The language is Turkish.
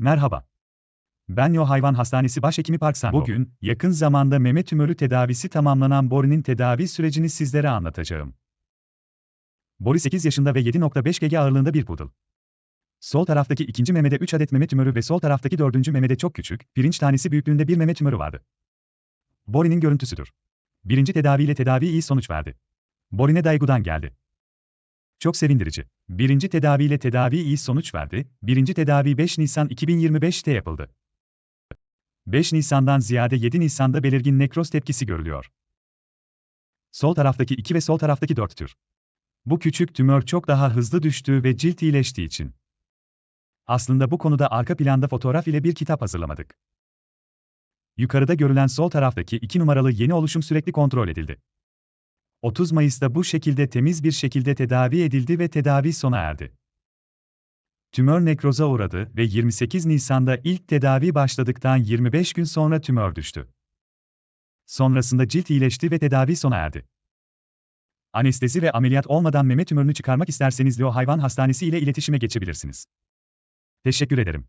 Merhaba. Ben Yo Hayvan Hastanesi Başhekimi Park Sango. Bugün, yakın zamanda meme tümörü tedavisi tamamlanan Bori'nin tedavi sürecini sizlere anlatacağım. Bori 8 yaşında ve 7.5 kg ağırlığında bir poodle. Sol taraftaki ikinci memede 3 adet meme tümörü ve sol taraftaki dördüncü memede çok küçük, pirinç tanesi büyüklüğünde bir meme tümörü vardı. Bori'nin görüntüsüdür. Birinci tedaviyle tedavi iyi sonuç verdi. Borine Daygu'dan geldi. Çok sevindirici. Birinci tedaviyle tedavi iyi sonuç verdi. Birinci tedavi 5 Nisan 2025'te yapıldı. 5 Nisan'dan ziyade 7 Nisan'da belirgin nekroz tepkisi görülüyor. Sol taraftaki 2 ve sol taraftaki 4 tür. Bu küçük tümör çok daha hızlı düştüğü ve cilt iyileştiği için. Aslında bu konuda arka planda fotoğraf ile bir kitap hazırlamadık. Yukarıda görülen sol taraftaki 2 numaralı yeni oluşum sürekli kontrol edildi. 30 Mayıs'ta bu şekilde temiz bir şekilde tedavi edildi ve tedavi sona erdi. Tümör nekroza uğradı ve 28 Nisan'da ilk tedavi başladıktan 25 gün sonra tümör düştü. Sonrasında cilt iyileşti ve tedavi sona erdi. Anestezi ve ameliyat olmadan meme tümörünü çıkarmak isterseniz Leo Hayvan Hastanesi ile iletişime geçebilirsiniz. Teşekkür ederim.